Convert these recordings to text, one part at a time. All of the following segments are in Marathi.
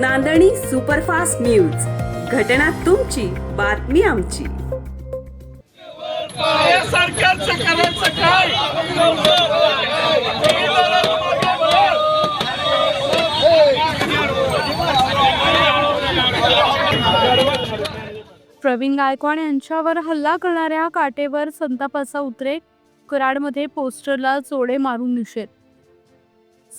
नांदणी सुपरफास्ट न्यूज. घटना तुमची बातमी आमची. या सरकारचं करायचं काय? प्रवीण गायकवाड यांच्यावर हल्ला करणाऱ्या काटेवर संतापाचा उद्रेक कराडमध्ये पोस्टरला जोडे मारून निषेध.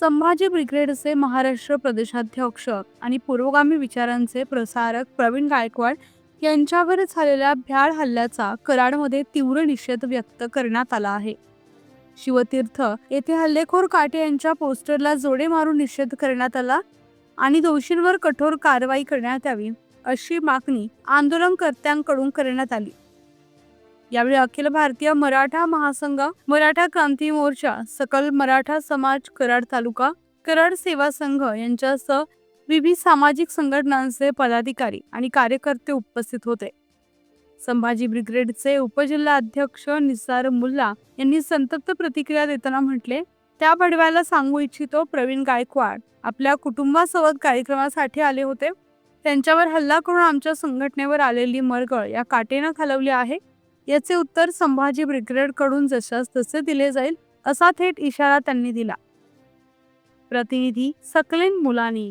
संभाजी ब्रिगेडचे महाराष्ट्र प्रदेशाध्यक्ष आणि पुरोगामी विचारांचे प्रसारक प्रवीण गायकवाड यांच्यावर झालेल्या भ्याड हल्ल्याचा कराडमध्ये तीव्र निषेध व्यक्त करण्यात आला आहे. शिवतीर्थ येथे हल्लेखोर काटे यांच्या पोस्टरला जोडे मारून निषेध करण्यात आला आणि दोषींवर कठोर कारवाई करण्यात यावी अशी मागणी आंदोलनकर्त्यांकडून करण्यात आली. यावेळी अखिल भारतीय मराठा महासंघ मराठा क्रांती मोर्चा सकल मराठा समाज कराड तालुका कराड सेवा संघ यांच्यासह विविध सामाजिक संघटनांचे पदाधिकारी आणि कार्यकर्ते उपस्थित होते. संभाजी ब्रिगेडचे उपजिल्हा अध्यक्ष निसार मुल्ला यांनी संतप्त प्रतिक्रिया देताना म्हटले त्या भडव्याला सांगू इच्छितो प्रवीण गायकवाड. आपल्या कुटुंबासोबत कार्यक्रमासाठी आले होते. त्यांच्यावर हल्ला करून आमच्या संघटनेवर आलेली मरगळ या काटेनं खालवली आहे. याचे उत्तर संभाजी ब्रिगेडकडून जशास तसे दिले जाईल असा थेट इशारा त्यांनी दिला. प्रतिनिधी सकलेन मुलानी.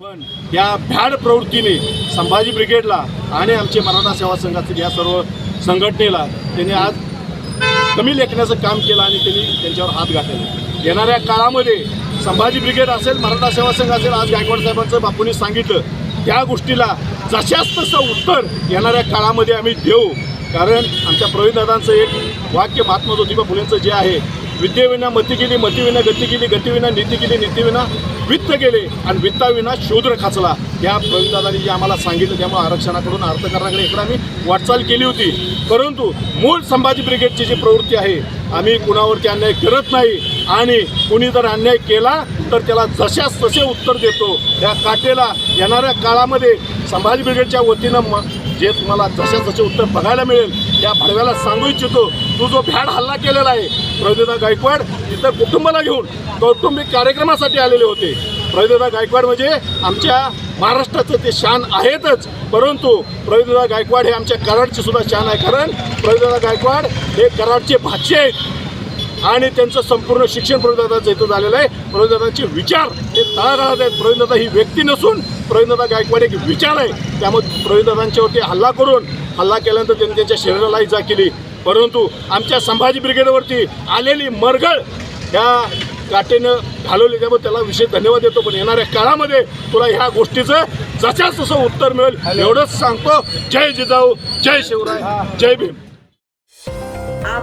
पण या भ्याड प्रवृत्तीने संभाजी ब्रिगेडला आणि आमचे मराठा सेवा संघातील या सर्व संघटनेला त्यांनी आज कमी लेखण्याचं काम केलं आणि त्यांनी त्यांच्यावर हात घातले येणाऱ्या काळामध्ये संभाजी ब्रिगेड असेल मराठा सेवा संघ असेल आज गायकवाड साहेबांचं बापूंनी सांगितलं त्या गोष्टीला जशाच तसं उत्तर येणाऱ्या काळामध्ये आम्ही देऊ. कारण आमच्या प्रवीणदादांचं एक वाक्य महात्मा ज्योतिबा फुलेंचं जे आहे विद्येविना मती गेली मतीविना गती गेली गतीविना नीती गेली नीतीविना वित्त गेले आणि वित्ताविना शूद्र खाचला. या प्रवीणदादांनी जे आम्हाला सांगितलं त्यामुळे आरक्षणाकडून अर्थकारणाकडे इकडे आम्ही वाटचाल केली होती. परंतु मूळ संभाजी ब्रिगेडची जी प्रवृत्ती आहे आम्ही कुणावरती अन्याय करत नाही आणि कुणी जर अन्याय केला तर त्याला जशास तसे उत्तर देतो. या काटेला येणाऱ्या काळामध्ये संभाजी ब्रिगेडच्या वतीनं म जे तुम्हाला जशा जसे उत्तर बघायला मिळेल त्या भडव्याला सांगू इच्छितो तू जो भ्याड हल्ला केलेला आहे प्रविदा गायकवाड इथं कुटुंबाला घेऊन कौटुंबिक कार्यक्रमासाठी आलेले होते. प्रविदा गायकवाड म्हणजे आमच्या महाराष्ट्राचं ते शान आहेतच परंतु प्रविदा गायकवाड हे आमच्या कराडचे सुद्धा शान आहे कारण प्रविदा गायकवाड हे कराडचे भाष्य आहेत. आणि त्यांचं संपूर्ण शिक्षण प्रवीणदादाचं इथं झालेलं आहे. प्रवीणदादांचे विचार हे तळागाळात आहेत. प्रवीणदादा ही व्यक्ती नसून प्रवीणदादा गायकवाड एक विचार आहे. त्यामुळे प्रवीणदादांच्यावरती हल्ला करून हल्ला केल्यानंतर त्यांनी त्यांच्या शरीराला इजा केली परंतु आमच्या संभाजी ब्रिगेडवरती आलेली मरगळ ह्या काटेनं घालवली. त्यामुळे त्याला विशेष धन्यवाद देतो. पण येणाऱ्या काळामध्ये तुला ह्या गोष्टीचं जशाच तसं उत्तर मिळेल. एवढंच सांगतो. जय जिजाऊ. जय शिवराय. जय भीम.